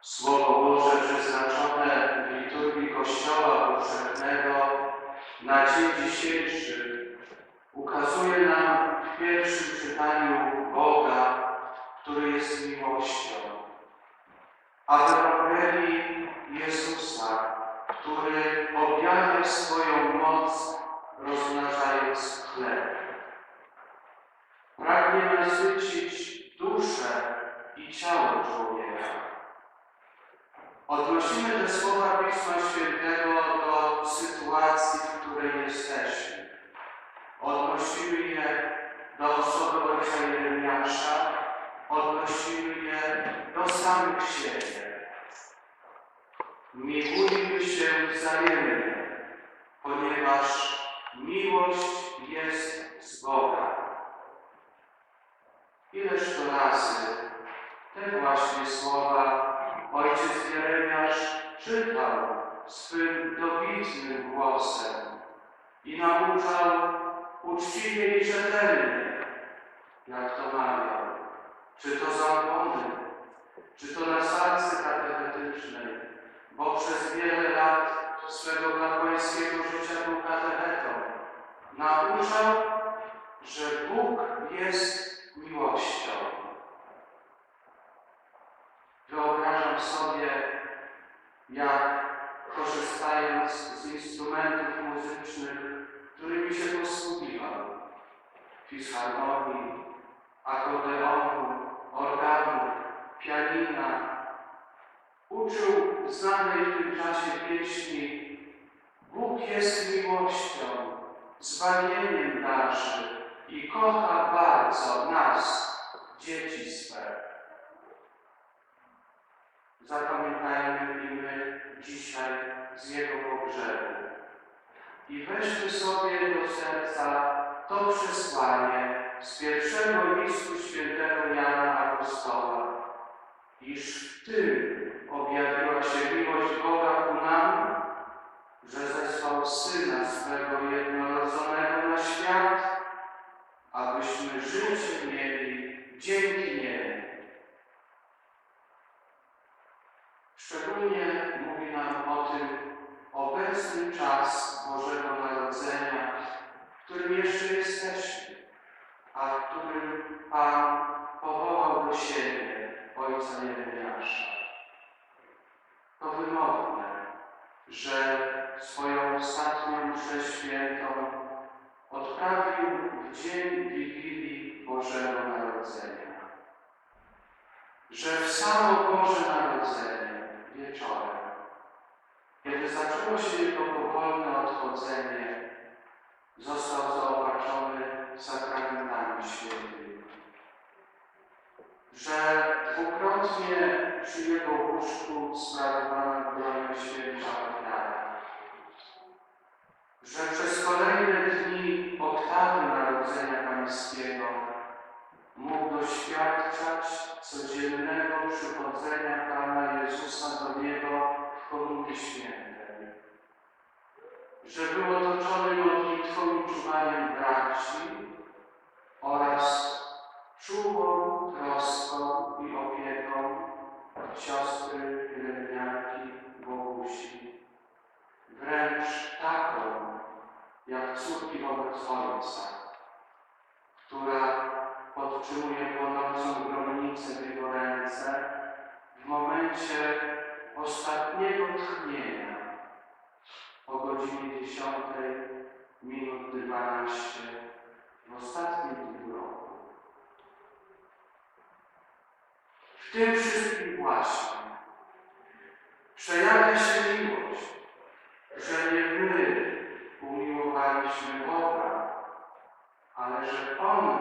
Słowo Boże przeznaczone w liturgii Kościoła powszechnego na dzień dzisiejszy ukazuje nam w pierwszym czytaniu Boga, który jest miłością, a w Ewangelii Jezusa, który objawia swoją moc, rozmnażając chleb. Pragnie nasycić duszę i ciało człowieka. Odnosimy te słowa Pisma Świętego do sytuacji, w której jesteśmy. Odnosimy je do osoby ojca Jeremiasza, odnosimy je do samych siebie. Miłujmy się wzajemnie, ponieważ miłość jest z Boga. Ileż to razy te właśnie słowa ojciec Jeremiasz czytał swym dobitnym głosem i nauczał uczciwie i rzetelnie, jak to mawiał, czy to z ambony, czy to na salce katechetycznej, bo przez wiele lat swego kapłańskiego życia był katechetą. Nauczał, że Bóg jest miłością. Wyobrażam sobie, jak korzystając z instrumentów muzycznych, którymi się posługiwał, fisharmonii, akordeonu, organu, pianina, uczył znanej w tym czasie pieśni Bóg jest miłością, zbawieniem darzy i kocha bardzo nas, dzieci swe. Zapamiętajmy i my dzisiaj z Jego pogrzebu. I weźmy sobie do serca to przesłanie z pierwszego listu świętego Jana Apostoła, iż w tym objawiła się miłość Boga Że w samo Że był otoczony modlitwą i czuwaniem braci oraz czułą troską i opieką siostry pielęgniarki Bogusi. Wręcz taką, jak córki wobec Ojca, która podtrzymuje płonącą gromnicę w jego ręce w momencie ostatniego tchnienia o godzinie 10 minut 12 w ostatnim dniu roku. W tym wszystkim właśnie przejawia się miłość, że nie my umiłowaliśmy Boga, ale że On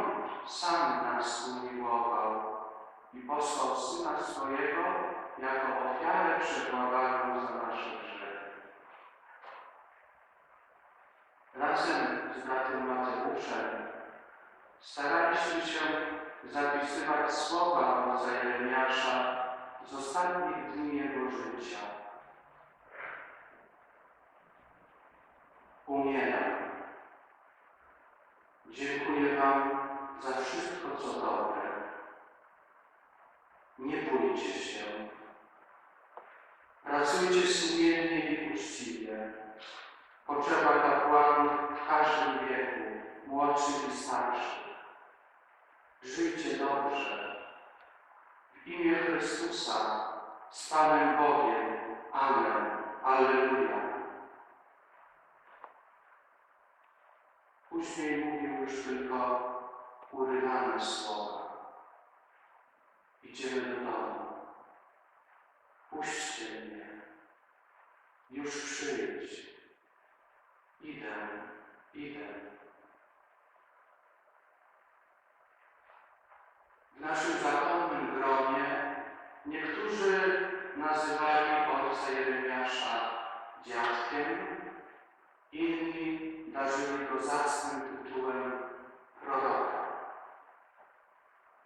sam nas umiłował i posłał Syna swojego jako ofiarę przebłagalną za nasze grzechy. Razem z bratem Mateuszem staraliśmy się zapisywać słowa ojca Jeremiasza z ostatnich dni jego życia. Umieram. Dziękuję Wam za wszystko, co dobre. Nie bójcie się, Pracujcie sumiennie i uczciwie. Potrzeba wieku, młodszych i starszych. Żyjcie dobrze. W imię Chrystusa, z Panem Bogiem. Amen. Alleluja. Później mówił już tylko urywane słowa. Idziemy do domu. Puśćcie mnie. Już przyjdź. Idę, idę. W naszym zakonnym gronie niektórzy nazywali ojca Jeremiasza dziadkiem, inni darzyli go zacnym tytułem proroka.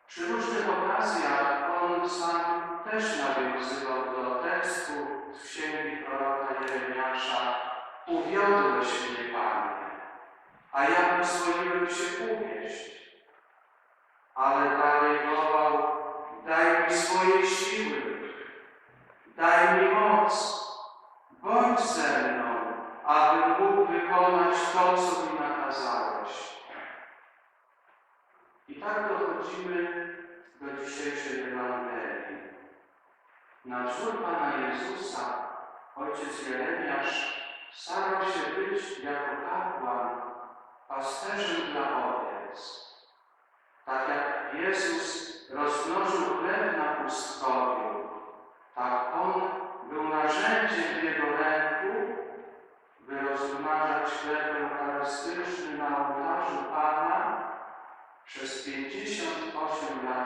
Przy różnych okazjach on sam też nawiązywał do tekstu z księgi proroka Jeremiasza Uwiodłeś mnie, Panie, a ja pozwoliłem się uwieść. Ale dalej wołał, daj mi swojej siły, daj mi moc, bądź ze mną, abym mógł wykonać to, co mi nakazałeś. I tak dochodzimy do dzisiejszej Ewangelii. Na wzór Pana Jezusa ojciec Jeremiasz starał się być jako kapłan pasterzem dla owiec. Tak jak Jezus rozmnożył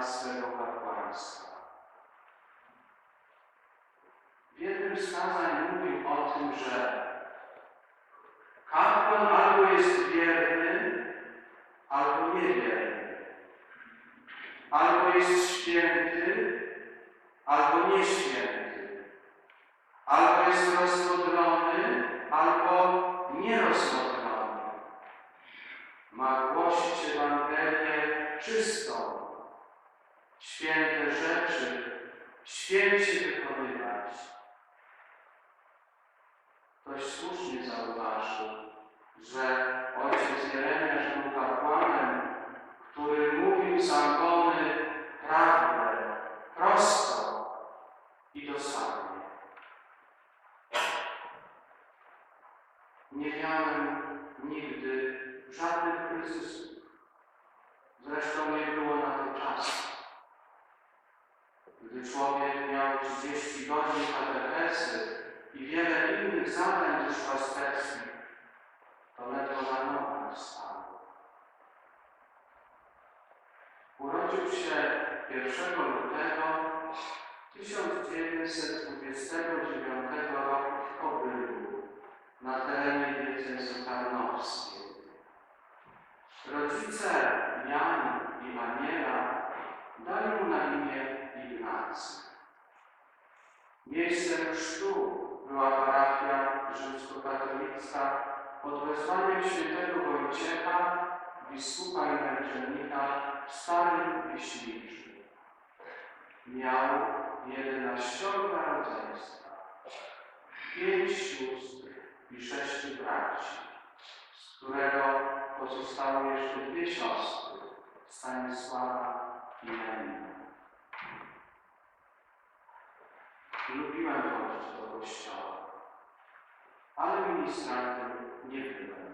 swego kapłaństwa. W jednym z kazań mówił o tym, że kapłan albo jest wierny, albo niewierny. Albo jest święty, albo nieświęty. Albo jest rozwodlony, albo Amen. Gdy człowiek miał 30 godzin katechezy i wiele innych zadań duszpasterskich, to ledwo na nogach stał. Urodził się 1 lutego 1929 roku w Kobylu, na terenie diecezji tarnowskiej. Rodzice Jan i Aniela dali mu na imię Ignacy. Miejscem chrztu była parafia rzymskokatolicka pod wezwaniem świętego Wojciecha, biskupa i męczennika w Starym Wiśliczu. Miał jedenaścioro rodzeństwa, pięć sióstr i sześciu braci, z którego pozostały jeszcze dwie siostry, Stanisława i Janina. Lubiłem chodzić do kościoła, ale ministrantem nie byłem.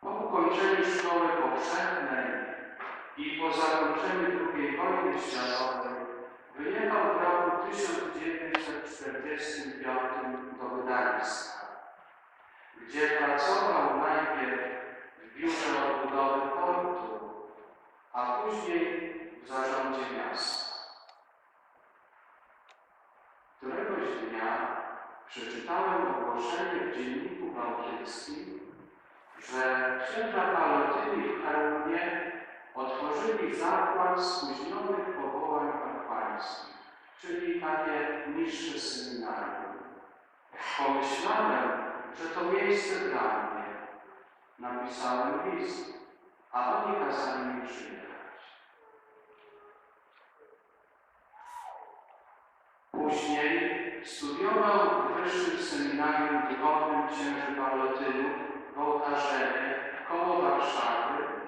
Po ukończeniu szkoły powszechnej i po zakończeniu II zakład spóźnionych powołań kapłańskich, czyli takie niższe seminarium. Pomyślałem, że to miejsce dla mnie. Napisałem list, a oni kazali mi przyjechać. Później studiował w Wyższym Seminarium Duchownym Księży Pawlotynów w Ołtarzewie koło Warszawy,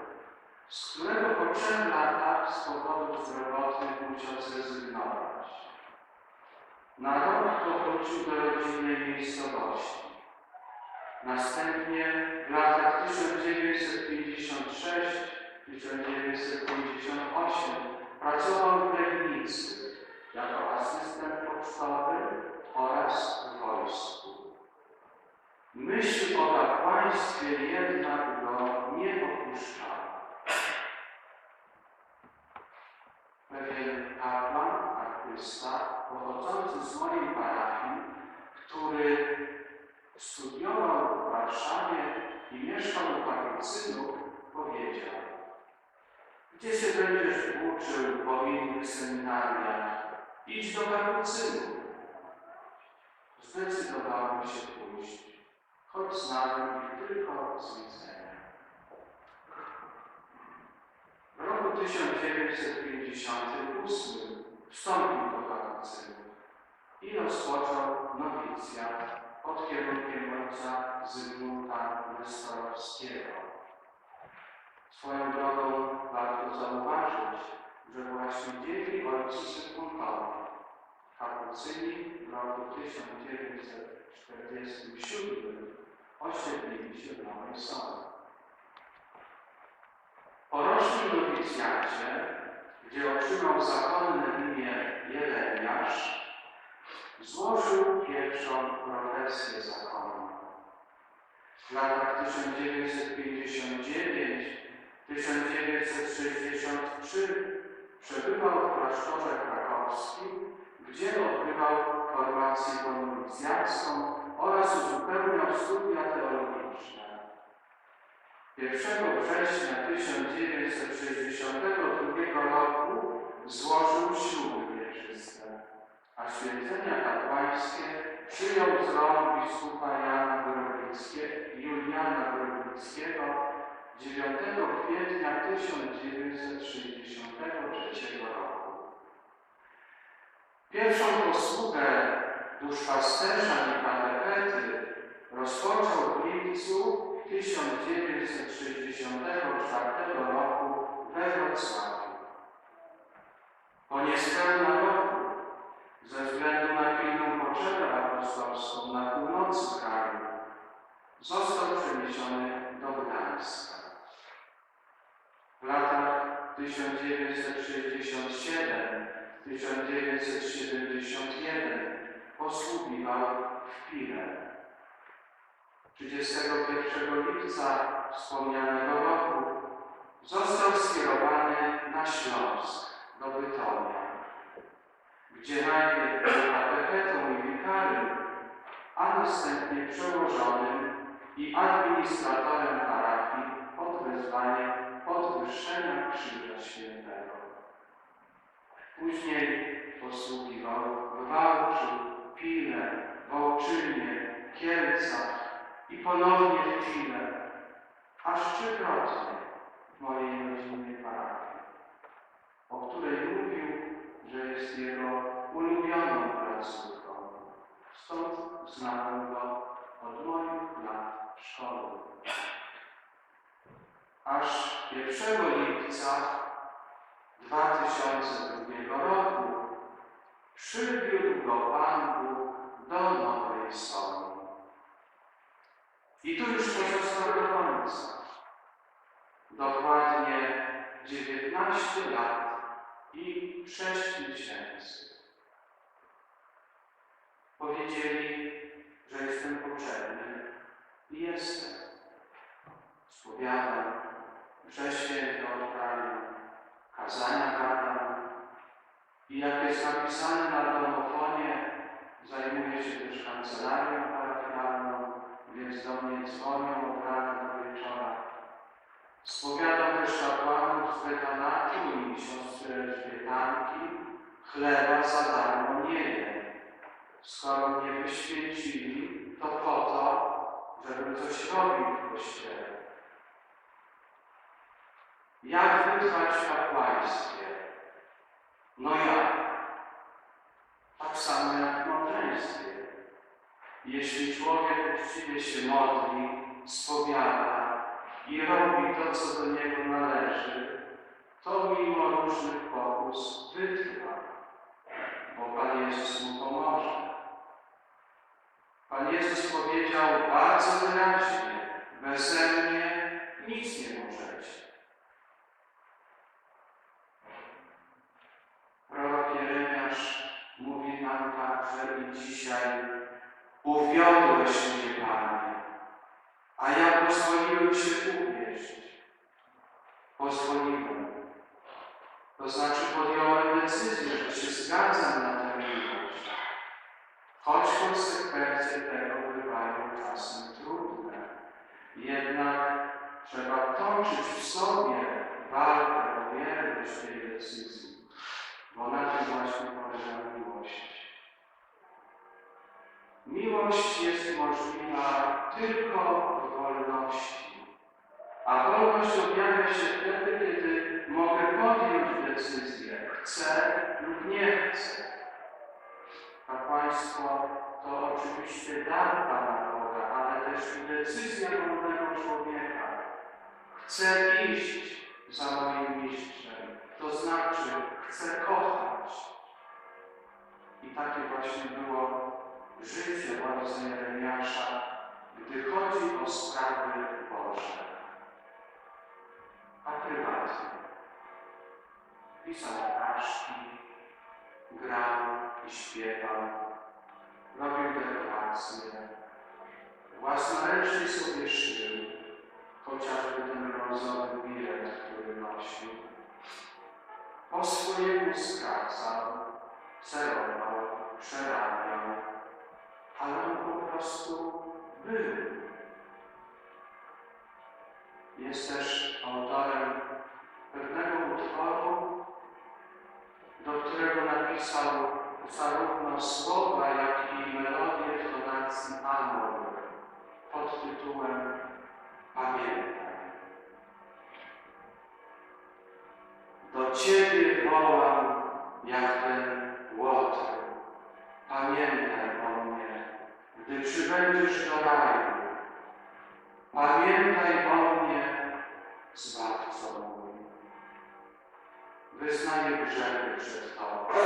z którego po trzech latach z powodów zdrowotnych musiał zrezygnować. Na rok powrócił do rodzinnej miejscowości. Następnie w latach 1956-1958 pracował w Legnicy jako asystent pocztowy oraz w wojsku. Myśl o kapłaństwie jednak go nie opuszczała. Pewien kapłan, artysta, pochodzący z mojej parafii, który studiował w Warszawie i mieszkał u kapucynów, powiedział Gdzie się będziesz uczył po innych seminariach? Idź do kapucynów. Zdecydowałem się pójść, choć ich tylko z widzenia. W roku 1958 wstąpił do kapucynów i rozpoczął nowicjat pod kierunkiem ojca Zygmunta Nestorowskiego. Swoją drogą warto zauważyć, że właśnie dzięki ojcu Zygmuntowi kapucyni w roku 1947 osiedlili się w Nowej. Po rocznym nowicjacie, gdzie otrzymał zakonne imię Jeleniarz, złożył pierwszą profesję zakonną. W latach 1999-1963 przebywał w klasztorze krakowskim, gdzie odbywał formację komunicjacką oraz uzupełniał studia teologiczne. 1 września 1962 roku złożył śluby wieczyste, a święcenia kapłańskie przyjął z rąk biskupa Jana Juliana Gorowickiego 9 kwietnia 1963 roku. Pierwszą posługę duszpasterza katechety rozpoczął w lipcu 1964 roku we Wrocławiu. Po niespełna roku, ze względu na pilną potrzebę apostolską na północy kraju, został przeniesiony do Gdańska. W latach 1967-1971 posługiwał w Pile. 31 lipca wspomnianego roku został skierowany na Śląsk, do Bytomia, gdzie najpierw był katechetą i wikarym, a następnie przełożonym i administratorem parafii pod wezwaniem podwyższenia Krzyża Świętego. Później posługiwał w Wałczu, Pile, Wołczynie, Kielcach i ponownie Pile, aż trzykrotnie w mojej rodzinnej parafii, o której mówił, że jest jego ulubioną placówką. Stąd znałem go od moich lat szkoły. Aż 1 lipca 2002 roku przywiódł go Pan Bóg do Nowej Soli. I tu już pozostał do końca. Dokładnie 19 lat i 6 miesięcy. Powiedzieli, że jestem potrzebny i jestem. Spowiadam, mszę święte odprawiam, kazania i jak jest napisane na domofonie, zajmuję się też kancelarią parafialną, więc do mnie dzwonią od rana do wieczora. Spowiadam też kapłanów z dekanatu i siostry Elżbietanki, chleba za darmo nie jem. Skoro mnie wyświęcili, to po to, żebym coś robił w Kościele. Jak wytrwać kapłaństwie? No? Tak tak samo jak w małżeństwie. Jeśli człowiek uczciwie się modli, spowiada i robi to, co do niego należy, to mimo różnych pokus wytrwa, bo Pan Jezus mu pomoże. Pan Jezus powiedział bardzo wyraźnie, beze mnie nic nie możecie. Nam także i dzisiaj, uwiodłeś mnie, Panie, a ja pozwoliłem się uwieść. Pozwoliłem. To znaczy podjąłem decyzję, że się zgadzam na tę miłość. Choć konsekwencje tego bywają czasem trudne. Jednak trzeba toczyć w sobie walkę o wierność tej decyzji, bo na tym właśnie polega miłość. Miłość jest możliwa tylko w wolności, a wolność objawia się wtedy, kiedy mogę podjąć decyzję, chcę lub nie chcę. Kapłaństwo to oczywiście dar Pana Boga, ale też decyzja wolnego człowieka. Chcę iść za moim mistrzem, to znaczy chcę kochać. I takie właśnie było życie ojca Jeremiasza, gdy chodzi o sprawy Boże. A prywatnie pisał książki, grał i śpiewał, Do Ciebie wołam jak ten łotr. Pamiętaj o mnie, gdy przybędziesz do raju. Pamiętaj o mnie, Zbawco mój. Wyznaję grzechy przed Tobą.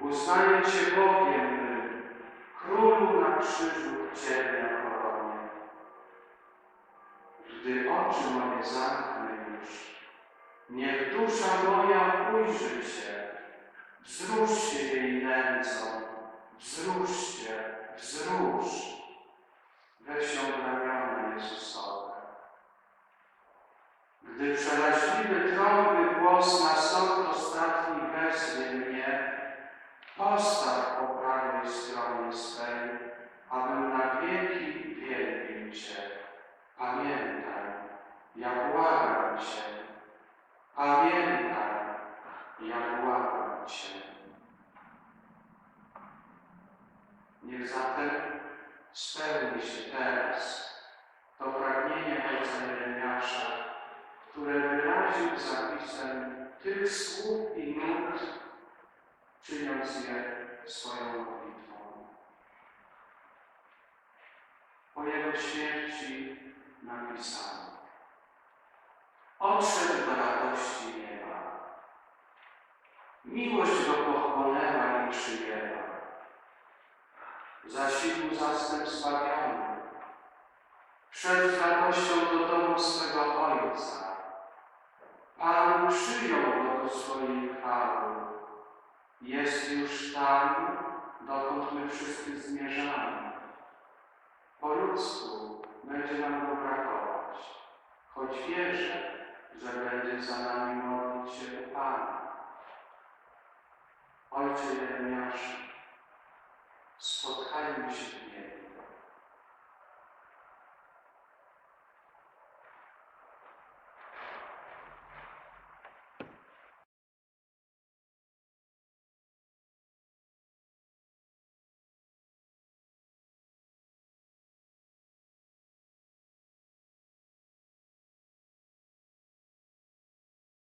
Uznaję Cię Bogiem mym, Królu na krzyżu Ciebie koronie. Gdy oczy moje zamknę już, niech dusza moja ujrzy Cię. Wzruszcie jej nędzą, wzruszcie, wzrusz. Weź ją w ramiona Jezusowe. Gdy przeraźliwy trąby głos na sąd ostatni wezwie mnie, postaw po prawej stronie swej, abym na wieki wielbił Cię. Pamiętaj, ja błagam Cię. Pamiętaj, ja błagam Cię. Niech zatem spełni się teraz to pragnienie Ojca Jeremiasza, które wyraził zapisem tych słów i nut, czyniąc je swoją modlitwą. Po jego śmierci napisano Odszedł do radości nieba. Miłość go pochłonęła i przyjęła. Zasiłku zastęp zbawiony. Wszedł z radością do domu swego Ojca. Pan przyjął go do swojej chwały. Jest już tam, dokąd my wszyscy zmierzamy. Po ludzku będzie nam go brakować, choć wierzę, że będzie za nami modlić się u Pana. Ojcze Jeremiaszu,